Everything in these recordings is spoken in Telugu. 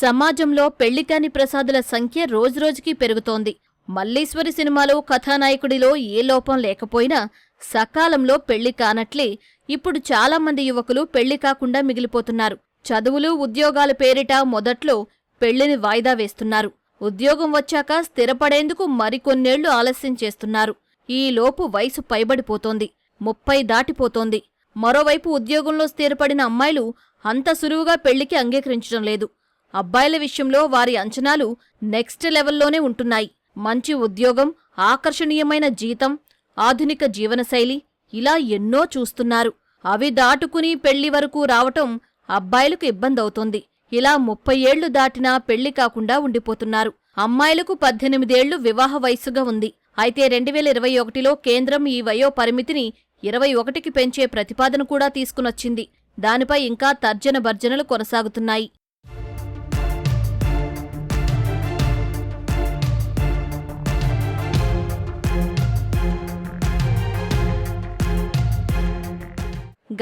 సమాజంలో పెళ్ళికాని ప్రసాదుల సంఖ్య రోజురోజుకీ పెరుగుతోంది. మల్లీశ్వరి సినిమాలో కథానాయకుడిలో ఏ లోపం లేకపోయినా సకాలంలో పెళ్ళి కానట్లే ఇప్పుడు చాలామంది యువకులు పెళ్ళి కాకుండా మిగిలిపోతున్నారు. చదువులు ఉద్యోగాల పేరిట మొదట్లో పెళ్ళిని వాయిదా వేస్తున్నారు. ఉద్యోగం వచ్చాక స్థిరపడేందుకు మరికొన్నేళ్ళు ఆలస్యం చేస్తున్నారు. ఈ లోపు వయసు పైబడిపోతోంది ముప్పై దాటిపోతోంది. మరోవైపు ఉద్యోగంలో స్థిరపడిన అమ్మాయిలు అంత సులువుగా పెళ్ళికి అంగీకరించడం లేదు. అబ్బాయిల విషయంలో వారి అంచనాలు నెక్స్ట్ లెవెల్లోనే ఉంటున్నాయి. మంచి ఉద్యోగం ఆకర్షణీయమైన జీతం ఆధునిక జీవనశైలి ఇలా ఎన్నో చూస్తున్నారు. అవి దాటుకుని పెళ్ళి వరకు రావటం అబ్బాయిలకు ఇబ్బందవుతోంది. ఇలా ముప్పై ఏళ్ళు దాటినా పెళ్ళి కాకుండా ఉండిపోతున్నారు. అమ్మాయిలకు పద్దెనిమిదేళ్ళు వివాహ వయస్సుగా ఉంది. అయితే రెండు వేల ఇరవై ఒకటిలో కేంద్రం ఈ వయో పరిమితిని ఇరవై ఒకటికి పెంచే ప్రతిపాదన కూడా తీసుకునొచ్చింది. దానిపై ఇంకా తర్జన భర్జనలు కొనసాగుతున్నాయి.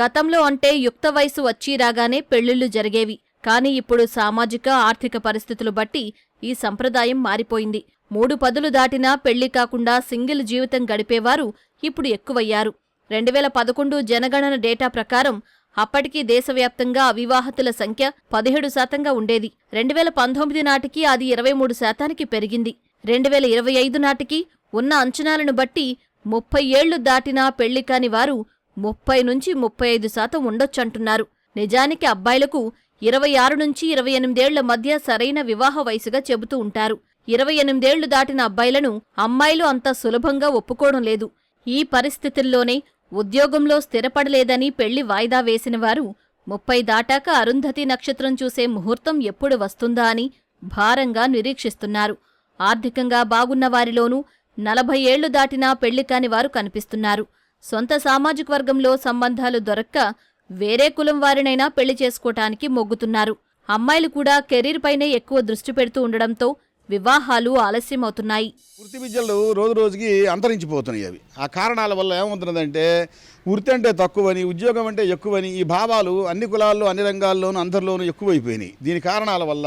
గతంలో అంటే యుక్త వయసు వచ్చి రాగానే పెళ్ళిళ్ళు జరిగేవి. కాని ఇప్పుడు సామాజిక ఆర్థిక పరిస్థితులు బట్టి ఈ సంప్రదాయం మారిపోయింది. మూడు పదులు దాటినా పెళ్ళి కాకుండా సింగిల్ జీవితం గడిపేవారు ఇప్పుడు ఎక్కువయ్యారు. రెండు వేల పదకొండు జనగణన డేటా ప్రకారం అప్పటికి దేశవ్యాప్తంగా అవివాహతుల సంఖ్య పదిహేడు శాతంగా ఉండేది. రెండు వేల పంతొమ్మిది నాటికి అది ఇరవై మూడు శాతానికి పెరిగింది. రెండు వేల ఇరవై ఐదు నాటికి ఉన్న అంచనాలను బట్టి ముప్పై ఏళ్ళు దాటినా పెళ్ళి కాని వారు ముప్పై నుంచి ముప్పై ఐదు శాతం ఉండొచ్చంటున్నారు. నిజానికి అబ్బాయిలకు ఇరవై ఆరు నుంచి ఇరవై ఎనిమిదేళ్ళ మధ్య సరైన వివాహ వయసుగా చెబుతూ ఉంటారు. ఇరవై ఎనిమిదేళ్ళు దాటిన అబ్బాయిలను అమ్మాయిలు అంత సులభంగా ఒప్పుకోవడం లేదు. ఈ పరిస్థితుల్లోనే ఉద్యోగంలో స్థిరపడలేదని పెళ్ళి వాయిదా వేసినవారు ముప్పై దాటాక అరుంధతి నక్షత్రం చూసే ముహూర్తం ఎప్పుడు వస్తుందా అని భారంగా నిరీక్షిస్తున్నారు. ఆర్థికంగా బాగున్నవారిలోనూ నలభై ఏళ్ళు దాటినా పెళ్ళి కాని వారు కనిపిస్తున్నారు. సొంత సామాజిక వర్గంలో సంబంధాలు దొరక్క వేరే కులం వారినైనా పెళ్ళి చేసుకోటానికి మొగ్గుతున్నారు. అమ్మాయిలు కూడా కెరీర్ పైనే ఎక్కువ దృష్టి పెడుతూ ఉండడంతో వివాహాలు ఆలస్యమవుతున్నాయి. వృత్తి విద్యలు రోజు రోజుకి అంతరించిపోతున్నాయి అవి. ఆ కారణాల వల్ల ఏమవుతున్నదంటే వృత్తి అంటే తక్కువని ఉద్యోగం అంటే ఎక్కువని ఈ భావాలు అన్ని కులాల్లో అన్ని రంగాల్లోనూ అందరిలోనూ ఎక్కువైపోయినాయి. దీని కారణాల వల్ల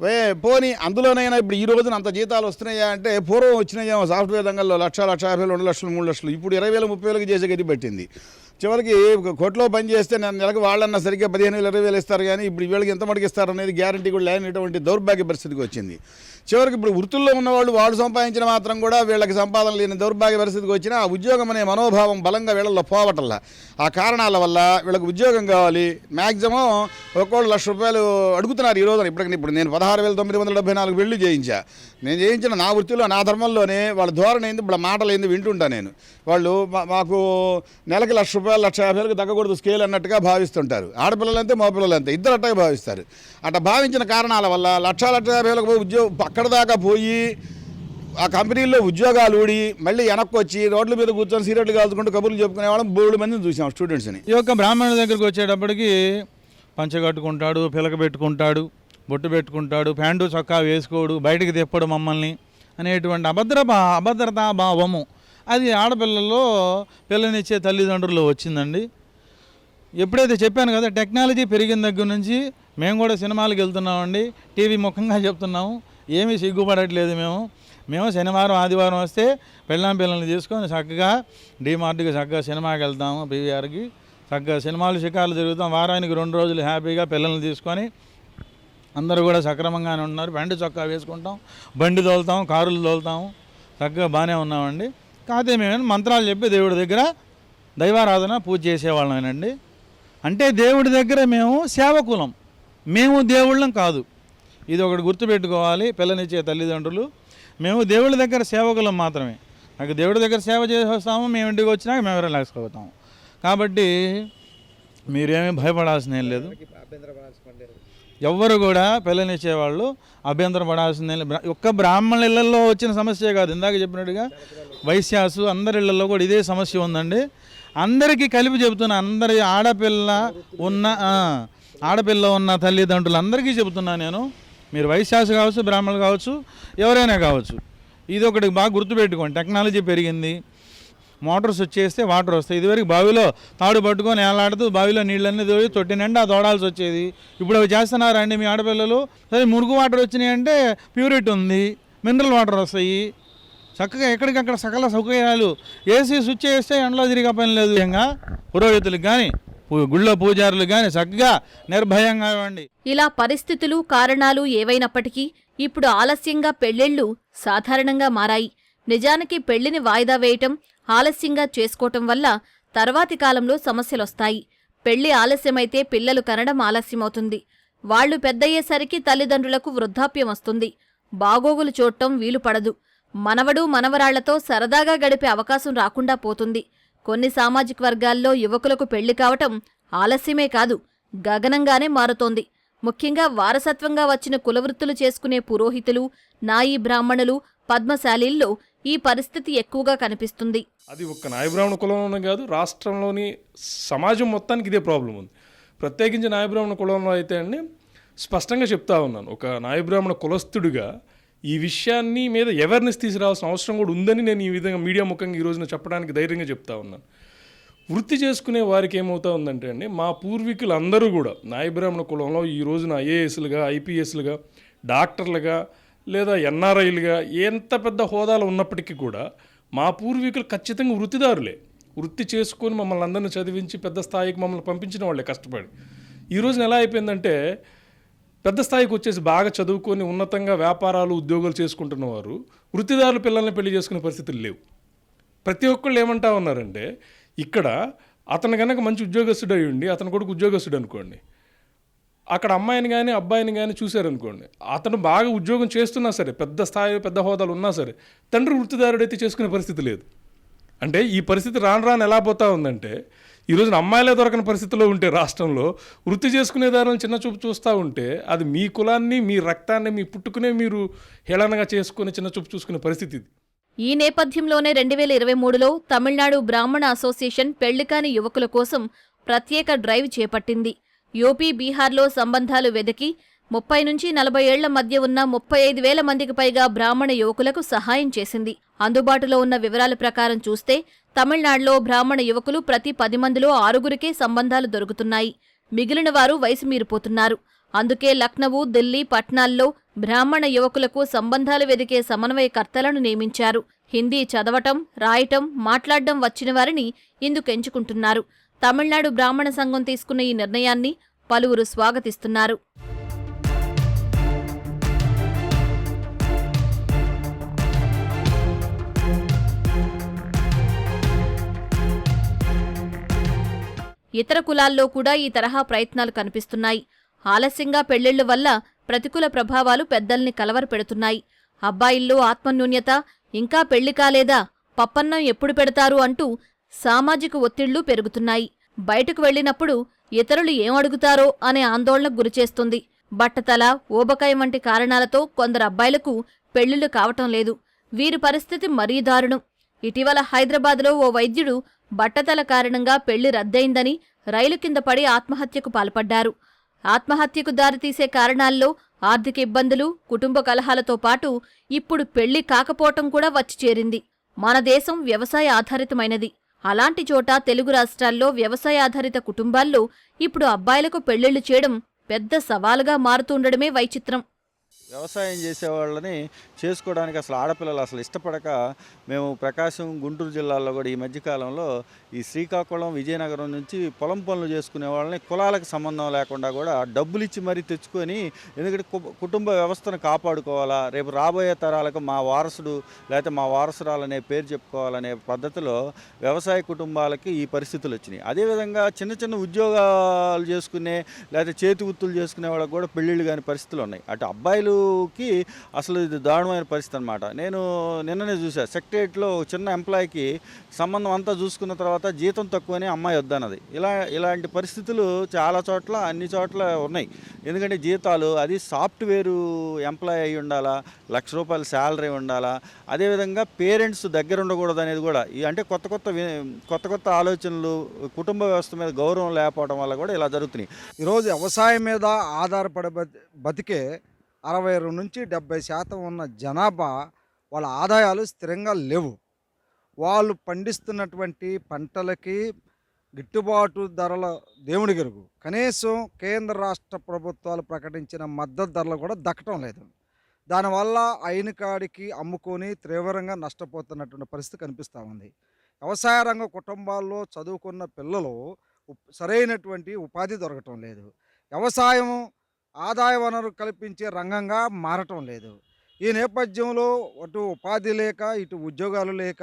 వే పోనీ అందులోనైనా ఇప్పుడు ఈ రోజున అంత జీతాలు వస్తున్నాయా అంటే పూర్వం వచ్చినాయేమో సాఫ్ట్వేర్ రంగంలో లక్ష లక్ష యాభై వేలు రెండు లక్షలు మూడు లక్షలు ఇప్పుడు ఇరవై వేలు ముప్పై వేలకు చేసే గది పట్టింది. చివరికి కోట్లో పని చేస్తే నేను నెలకు వాళ్ళన్నా సరిగ్గా పదిహేను వేలు ఇరవై వేలు ఇస్తారు కానీ ఇప్పుడు వీళ్ళకి ఎంత మటుకు ఇస్తారు అనేది గ్యారంటీ కూడా లేనిటువంటి దౌర్భాగ్య పరిస్థితికి వచ్చింది. చివరికి ఇప్పుడు వృత్తుల్లో ఉన్నవాళ్ళు వాళ్ళు సంపాదించిన మాత్రం కూడా వీళ్ళకి సంపాదన లేని దౌర్భాగ్య పరిస్థితికి వచ్చినా ఆ ఉద్యోగం అనే మనోభావం బలంగా వీళ్ళలో పోవటంలా. ఆ కారణాల వల్ల వీళ్ళకి ఉద్యోగం కావాలి. మ్యాక్సిమం ఒక్కోళ్ళు లక్ష రూపాయలు అడుగుతున్నారు ఈ రోజున ఇప్పటికి. ఇప్పుడు నేను పదహారు వేల తొమ్మిది వందల డెబ్బై నాలుగు వెళ్ళి చేయించా నేను చేయించిన నా వృత్తిలో నా ధర్మంలోనే వాళ్ళ ధోరణి ఏంది? ఇప్పుడు మాటలు ఏంది వింటుంటా నేను. వాళ్ళు మాకు నెలకి లక్ష రూపాయలు లక్ష యాభై వేలకు తగ్గకూడదు స్కేల్ అన్నట్టుగా భావిస్తుంటారు. ఆడపిల్లలంతే మగపిల్లలంతే ఇద్దరు అట్టగా భావిస్తారు. అట్లా భావించిన కారణాల వల్ల లక్ష లక్ష యాభై వేలకు ఉద్యోగం పక్క అక్కడ దాకా పోయి ఆ కంపెనీల్లో ఉద్యోగాలు ఊడి మళ్ళీ వెనక్కి వచ్చి రోడ్ల మీద కూర్చొని సీరియట్లు కాల్చుకుంటూ కబుర్లు చెప్పుకునే వాళ్ళం బోర్డు మందిని చూసాం స్టూడెంట్స్ని. ఈ యొక్క బ్రాహ్మణుల దగ్గరికి వచ్చేటప్పటికి పంచ కట్టుకుంటాడు పిలక పెట్టుకుంటాడు బొట్టు పెట్టుకుంటాడు ప్యాంటు చొక్కా వేసుకోడు బయటికి తిప్పడు మమ్మల్ని అనేటువంటి అభద్ర అభద్రతా భావము. అది ఆడపిల్లల్లో పిల్లనిచ్చే తల్లిదండ్రులు వచ్చిందండి. ఎప్పుడైతే చెప్పాను కదా టెక్నాలజీ పెరిగిన దగ్గర నుంచి మేము కూడా సినిమాలకు వెళ్తున్నామండి టీవీ ముఖంగా చెప్తున్నాము. ఏమీ సిగ్గుపడట్లేదు మేము. మేము శనివారం ఆదివారం వస్తే పెళ్ళాం పిల్లల్ని తీసుకొని చక్కగా డిమార్ట్కి చక్కగా సినిమాకి వెళ్తాము పీవీఆర్కి. చక్కగా సినిమాలు షికార్లు జరుగుతాం వారానికి రెండు రోజులు హ్యాపీగా పిల్లల్ని తీసుకొని అందరూ కూడా సక్రమంగానే ఉన్నారు. బండి చొక్కా వేసుకుంటాం. బండి తోలుతాం కారులు తోలుతాము చక్కగా బాగానే ఉన్నామండి. కాకపోతే మేము మంత్రాలు చెప్పి దేవుడి దగ్గర దైవారాధన పూజ చేసేవాళ్ళమేనండి. అంటే దేవుడి దగ్గర మేము సేవకులం. మేము దేవుళ్ళం కాదు. ఇది ఒకటి గుర్తుపెట్టుకోవాలి. పిల్లనిచ్చే తల్లిదండ్రులు. మేము దేవుడి దగ్గర సేవకులం మాత్రమే. నాకు దేవుడి దగ్గర సేవ చేసేస్తాము మేము ఇంటికి వచ్చినాక మేము రిలాక్స్ అవుతాము కాబట్టి మీరేమీ భయపడాల్సిందేం లేదు. ఎవ్వరు కూడా పిల్లనిచ్చేవాళ్ళు అభ్యంతరం పడాల్సిందే లేదు. ఒక్క బ్రాహ్మణుల ఇళ్ళలో వచ్చిన సమస్య కాదు. ఇందాక చెప్పినట్టుగా వైశ్యాసు అందరి ఇళ్ళలో కూడా ఇదే సమస్య ఉందండి. అందరికీ కలిపి చెబుతున్నా అందరి ఆడపిల్ల ఉన్న ఆడపిల్ల ఉన్న తల్లిదండ్రులు అందరికీ చెబుతున్నా నేను. మీరు వైశ్యాసు కావచ్చు బ్రాహ్మణులు కావచ్చు ఎవరైనా కావచ్చు. ఇది ఒకటి బాగా గుర్తుపెట్టుకోండి. టెక్నాలజీ పెరిగింది. మోటార్స్ వచ్చేస్తే వాటర్ వస్తాయి. ఇదివరకు బావిలో తాడు పట్టుకొని ఏలాడుతూ బావిలో నీళ్ళన్నీ తోడి తొట్టి నిండా తోడాల్సి వచ్చేది. ఇప్పుడు అవి చేస్తున్నారండి మీ ఆడపిల్లలు. సరే మురుగు వాటర్ వచ్చినాయి అంటే ప్యూరిట్ ఉంది. మినరల్ వాటర్ వస్తాయి. చక్కగా ఎక్కడికక్కడ సకల సౌకర్యాలు. ఏసీ స్విచ్ వేస్తే ఎండలో తిరిగే పని లేదు. ఇంకా పురోహితులకు కానీ గుళ్ళో పూజారులు కానీ చక్కగా నిర్భయంగా ఇవ్వండి ఇలా పరిస్థితులు కారణాలు ఏవైనప్పటికీ ఇప్పుడు ఆలస్యంగా పెళ్ళిళ్ళు సాధారణంగా మారాయి. నిజానికి పెళ్ళిని వాయిదా వేయటం ఆలస్యంగా చేసుకోవటం వల్ల తర్వాతి కాలంలో సమస్యలొస్తాయి. పెళ్ళి ఆలస్యమైతే పిల్లలు కనడం ఆలస్యమవుతుంది. వాళ్ళు పెద్దయ్యేసరికి తల్లిదండ్రులకు వృద్ధాప్యం వస్తుంది. బాగోగులు చూడటం వీలు పడదు మనవడు మనవరాళ్ళతో సరదాగా గడిపే అవకాశం రాకుండా పోతుంది. కొన్ని సామాజిక వర్గాల్లో యువకులకు పెళ్ళి కావటం ఆలస్యమే కాదు గగనంగానే మారుతోంది. ముఖ్యంగా వారసత్వంగా వచ్చిన కులవృత్తులు చేసుకునే పురోహితులు నాయీ బ్రాహ్మణులు పద్మశాలీల్లో ఈ పరిస్థితి ఎక్కువగా కనిపిస్తుంది. అది ఒక్క నాయబ్రాహ్మణ కులంలోనే కాదు రాష్ట్రంలోని సమాజం మొత్తానికి ఇదే ప్రాబ్లం ఉంది. ప్రత్యేకించి నాయబ్రాహ్మణ కులంలో అయితే అండి స్పష్టంగా చెప్తా ఉన్నాను. ఒక నాయబ్రాహ్మణ కులస్థుడిగా ఈ విషయాన్ని మీద అవేర్నెస్ తీసుకురావాల్సిన అవసరం కూడా ఉందని నేను ఈ విధంగా మీడియా ముఖంగా ఈ రోజున చెప్పడానికి ధైర్యంగా చెప్తా ఉన్నాను. వృత్తి చేసుకునే వారికి ఏమవుతా ఉందంటే అండి మా పూర్వీకులు అందరూ కూడా నాయబ్రాహ్మణ కులంలో ఈ రోజున ఐఏఎస్లుగా ఐపీఎస్లుగా డాక్టర్లుగా లేదా ఎన్ఆర్ఐలుగా ఎంత పెద్ద హోదాలో ఉన్నప్పటికీ కూడా మా పూర్వీకులు ఖచ్చితంగా వృత్తిదారులే. వృత్తి చేసుకొని మమ్మల్ని అందరిని చదివించి పెద్ద స్థాయికి మమ్మల్ని పంపించిన వాళ్ళే కష్టపడి. ఈ రోజున ఎలా అయిపోయిందంటే పెద్ద స్థాయికి వచ్చేసి బాగా చదువుకొని ఉన్నతంగా వ్యాపారాలు ఉద్యోగాలు చేసుకుంటున్న వారు వృత్తిదారుల పిల్లల్ని పెళ్ళి చేసుకునే పరిస్థితులు లేవు. ప్రతి ఒక్కళ్ళు ఏమంటా ఉన్నారంటే ఇక్కడ అతను కనుక మంచి ఉద్యోగస్తుడు అయి ఉండి అతను కొడుకు ఉద్యోగస్తుడు అనుకోండి అక్కడ అమ్మాయిని కానీ అబ్బాయిని కానీ చూశారనుకోండి అతను బాగా ఉద్యోగం చేస్తున్నా సరే పెద్ద స్థాయి పెద్ద హోదాలు ఉన్నా సరే తండ్రి వృత్తిదారుడైతే చేసుకునే పరిస్థితి లేదు. అంటే ఈ పరిస్థితి రాను రాను ఎలా పోతా ఉందంటే ఈ రోజున అమ్మాయిలే దొరకని పరిస్థితిలో ఉంటే రాష్ట్రంలో వృత్తి చేసుకునే దారిని చిన్న చూపు చూస్తూ ఉంటే అది మీ కులాన్ని మీ రక్తాన్ని మీ పుట్టుకునే మీరు హేళనగా చేసుకుని చిన్న చూపు చూసుకునే పరిస్థితి ఇది. ఈ నేపథ్యంలోనే రెండు వేల ఇరవై మూడులో తమిళనాడు బ్రాహ్మణ అసోసియేషన్ పెళ్ళికాని యువకుల కోసం ప్రత్యేక డ్రైవ్ చేపట్టింది. యూపీ బీహార్లో సంబంధాలు వెదికి ముప్పై నుంచి నలభై ఏళ్ళ మధ్య ఉన్న ముప్పై ఐదు వేల మందికి పైగా బ్రాహ్మణ యువకులకు సహాయం చేసింది. అందుబాటులో ఉన్న వివరాల ప్రకారం చూస్తే తమిళనాడులో బ్రాహ్మణ యువకులు ప్రతి పది మందిలో ఆరుగురికే సంబంధాలు దొరుకుతున్నాయి. మిగిలిన వారు వయసు మీరిపోతున్నారు. అందుకే లక్నవూ ఢిల్లీ పట్నాల్లో బ్రాహ్మణ యువకులకు సంబంధాలు వెదికే సమన్వయకర్తలను నియమించారు. హిందీ చదవటం రాయటం మాట్లాడడం వచ్చిన వారిని ఇందుకెంచుకుంటున్నారు తమిళనాడు బ్రాహ్మణ సంఘం తీసుకున్న ఈ నిర్ణయాన్ని పలువురు స్వాగతిస్తున్నారు. ఇతర కులాల్లో కూడా ఈ తరహా ప్రయత్నాలు కనిపిస్తున్నాయి. ఆలస్యంగా పెళ్ళిళ్ళ వల్ల ప్రతికూల ప్రభావాలు పెద్దల్ని కలవరపెడుతున్నాయి. అబ్బాయిల్లో ఆత్మన్యూన్యత ఇంకా పెళ్ళి కాలేదా పప్పన్నం ఎప్పుడు పెడతారు అంటూ సామాజిక ఒత్తిళ్ళు పెరుగుతున్నాయి. బయటకు వెళ్ళినప్పుడు ఇతరులు ఏం అడుగుతారో అనే ఆందోళనకు గురిచేస్తుంది బట్టతల ఓబకాయం వంటి కారణాలతో కొందరు అబ్బాయిలకు పెళ్ళిళ్ళు కావటం లేదు. వీరి పరిస్థితి మరీ దారుణం. ఇటీవల హైదరాబాద్లో ఓ వైద్యుడు బట్టతల కారణంగా పెళ్ళి రద్దయిందని రైలు కింద పడి ఆత్మహత్యకు పాల్పడ్డారు. ఆత్మహత్యకు దారితీసే కారణాల్లో ఆర్థిక ఇబ్బందులు కుటుంబ కలహాలతో పాటు ఇప్పుడు పెళ్ళి కాకపోవటం కూడా వచ్చి చేరింది. మన దేశం వ్యవసాయ ఆధారితమైనది. అలాంటి చోట తెలుగు రాష్ట్రాల్లో వ్యవసాయ ఆధారిత కుటుంబాల్లో ఇప్పుడు అబ్బాయిలకు పెళ్ళిళ్ళు చేయడం పెద్ద సవాలుగా మారుతుండడమే వైచిత్రం. వ్యవసాయం చేసే వాళ్ళని చేసుకోవడానికి అసలు ఆడపిల్లలు అసలు ఇష్టపడక మేము ప్రకాశం గుంటూరు జిల్లాల్లో కూడా ఈ మధ్యకాలంలో ఈ శ్రీకాకుళం విజయనగరం నుంచి పొలం పనులు చేసుకునే వాళ్ళని కులాలకు సంబంధం లేకుండా కూడా డబ్బులు ఇచ్చి మరీ తెచ్చుకొని ఎందుకంటే కుటుంబ వ్యవస్థను కాపాడుకోవాలా? రేపు రాబోయే తరాలకు మా వారసుడు లేకపోతే మా వారసురాలనే పేరు చెప్పుకోవాలనే పద్ధతిలో వ్యవసాయ కుటుంబాలకి ఈ పరిస్థితులు వచ్చినాయి. అదేవిధంగా చిన్న చిన్న ఉద్యోగాలు చేసుకునే లేకపోతే చేతి వృత్తులు చేసుకునే వాళ్ళకి కూడా పెళ్ళిళ్ళు కాని పరిస్థితులు ఉన్నాయి. అటు అబ్బాయిలకి అసలు ఇది దారుణమైన పరిస్థితి అనమాట నేను నిన్ననే చూసా సెక్రటరియట్లో చిన్న ఎంప్లాయీకి సంబంధం అంతా చూసుకున్న తర్వాత జీతం తక్కువని అమ్మాయి వద్దన్నది. ఇలా ఇలాంటి పరిస్థితులు చాలా చోట్ల అన్ని చోట్ల ఉన్నాయి. ఎందుకంటే జీతాలు అది సాఫ్ట్వేర్ ఎంప్లాయీ అయి ఉండాలా లక్ష రూపాయల శాలరీ ఉండాలా అదేవిధంగా పేరెంట్స్ దగ్గర ఉండకూడదు అనేది కూడా. ఈ అంటే కొత్త కొత్త కొత్త కొత్త ఆలోచనలు కుటుంబ వ్యవస్థ మీద గౌరవం లేకపోవడం వల్ల కూడా ఇలా జరుగుతున్నాయి. ఈరోజు వ్యవసాయం మీద ఆధారపడే బతి- బతికే అరవై నుంచి డెబ్బై శాతం ఉన్న జనాభా వాళ్ళ ఆదాయాలు స్థిరంగా లేవు. వాళ్ళు పండిస్తున్నటువంటి పంటలకి గిట్టుబాటు ధరల దేవుని గెరుగు. కనీసం కేంద్ర రాష్ట్ర ప్రభుత్వాలు ప్రకటించిన మద్దతు ధరలు కూడా దక్కటం లేదు. దానివల్ల అయిన కాడికి అమ్ముకొని తీవ్రంగా నష్టపోతున్నటువంటి పరిస్థితి కనిపిస్తూ ఉంది. వ్యవసాయ రంగ కుటుంబాల్లో చదువుకున్న పిల్లలు సరైనటువంటి ఉపాధి దొరకటం లేదు. వ్యవసాయం ఆదాయ వనరు కల్పించే రంగంగా మారటం లేదు. ఈ నేపథ్యంలో అటు ఉపాధి లేక ఇటు ఉద్యోగాలు లేక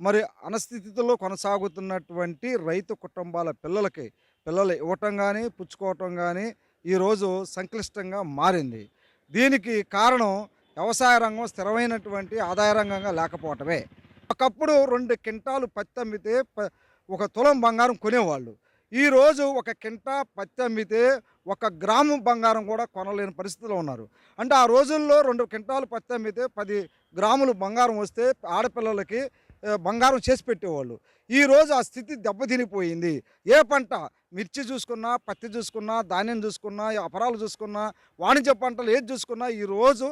మరి అనస్థితిలో కొనసాగుతున్నటువంటి రైతు కుటుంబాల పిల్లలకి పిల్లలు ఇవ్వటం కానీ పుచ్చుకోవటం కానీ ఈరోజు సంక్లిష్టంగా మారింది. దీనికి కారణం వ్యవసాయ రంగం స్థిరమైనటువంటి ఆదాయ రంగంగా లేకపోవటమే. ఒకప్పుడు రెండు కింటాలు పత్తి అమ్మితే ప- ఒక తులం బంగారం కొనేవాళ్ళు. ఈరోజు ఒక కింటా పత్తి అమ్మితే ఒక గ్రాము బంగారం కూడా కొనలేని పరిస్థితిలో ఉన్నారు. అంటే ఆ రోజుల్లో రెండు కింటాలు పత్తి అమ్మితే పది గ్రాములు బంగారం వస్తే ఆడపిల్లలకి బంగారం చేసి పెట్టేవాళ్ళు. ఈరోజు ఆ స్థితి దెబ్బతినిపోయింది. ఏ పంట మిర్చి చూసుకున్నా పత్తి చూసుకున్నా ధాన్యం చూసుకున్నా అపరాలు చూసుకున్నా వాణిజ్య పంటలు ఏది చూసుకున్నా ఈరోజు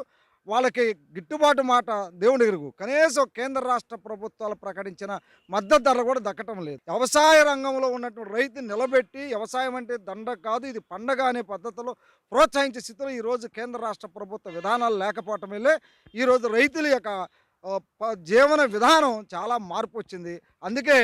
వాళ్ళకి గిట్టుబాటు మాట దేవుడి ఎరుగు కనీసం కేంద్ర రాష్ట్ర ప్రభుత్వాలు ప్రకటించిన మద్దతు ధరలు కూడా దక్కటం లేదు. వ్యవసాయ రంగంలో ఉన్నటువంటి రైతు నిలబెట్టి వ్యవసాయం అంటే దండ కాదు ఇది పండగ అనే పద్ధతిలో ప్రోత్సహించే స్థితిలో ఈరోజు కేంద్ర రాష్ట్ర ప్రభుత్వ విధానాలు లేకపోవటం వల్లే ఈరోజు రైతుల యొక్క జీవన విధానం చాలా మార్పు వచ్చింది. అందుకే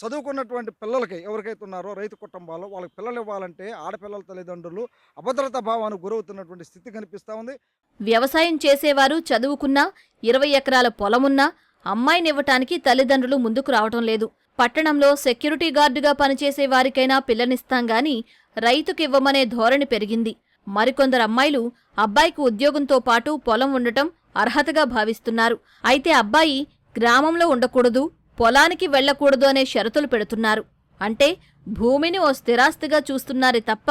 చదువుకున్నటువంటి పిల్లలకి ఎవరికైతే ఉన్నారో రైతు కుటుంబాలు వాళ్ళకి పిల్లలు ఇవ్వాలంటే ఆడపిల్లల తల్లిదండ్రులు అభద్రతా భావానికి గురవుతున్నటువంటి స్థితి కనిపిస్తూ ఉంది. వ్యవసాయం చేసేవారు చదువుకున్నా ఇరవై ఎకరాల పొలమున్నా అమ్మాయినివ్వటానికి తల్లిదండ్రులు ముందుకు రావటం లేదు. పట్టణంలో సెక్యూరిటీ గార్డుగా పనిచేసే వారికైనా పిల్లనిస్తాం గాని రైతుకివ్వమనే ధోరణి పెరిగింది. మరికొందరు అమ్మాయిలు అబ్బాయికి ఉద్యోగంతో పాటు పొలం ఉండటం అర్హతగా భావిస్తున్నారు. అయితే అబ్బాయి గ్రామంలో ఉండకూడదు పొలానికి వెళ్ళకూడదు అనే షరతులు పెడుతున్నారు. అంటే భూమిని ఓ స్థిరాస్తిగా చూస్తున్నారే తప్ప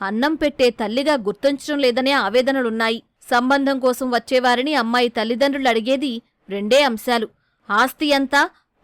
అన్నం పెట్టే తల్లిగా గుర్తించడం లేదనే ఆవేదనలున్నాయి. సంబంధం కోసం వచ్చేవారిని అమ్మాయి తల్లిదండ్రులు అడిగేది రెండే అంశాలు. ఆస్తి ఎంత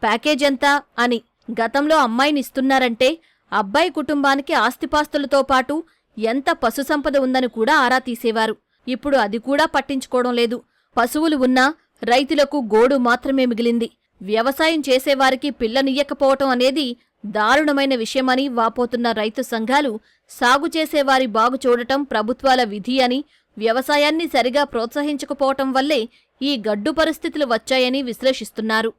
ప్యాకేజ్ ఎంత అని గతంలో అమ్మాయిని ఇస్తున్నారంటే అబ్బాయి కుటుంబానికి ఆస్తిపాస్తులతో పాటు ఎంత పశుసంపద ఉందని కూడా ఆరా తీసేవారు. ఇప్పుడు అది కూడా పట్టించుకోవడం లేదు. పశువులు ఉన్నా రైతులకు గోడు మాత్రమే మిగిలింది. వ్యవసాయం చేసేవారికి పిల్లనియ్యకపోవటం అనేది దారుణమైన విషయమని వాపోతున్న రైతు సంఘాలు సాగు చేసేవారి బాగు చూడటం ప్రభుత్వాల విధి అని వ్యవసాయాన్ని సరిగా ప్రోత్సహించకపోవటం వల్లే ఈ గడ్డు పరిస్థితులు వచ్చాయని విశ్లేషిస్తున్నారు.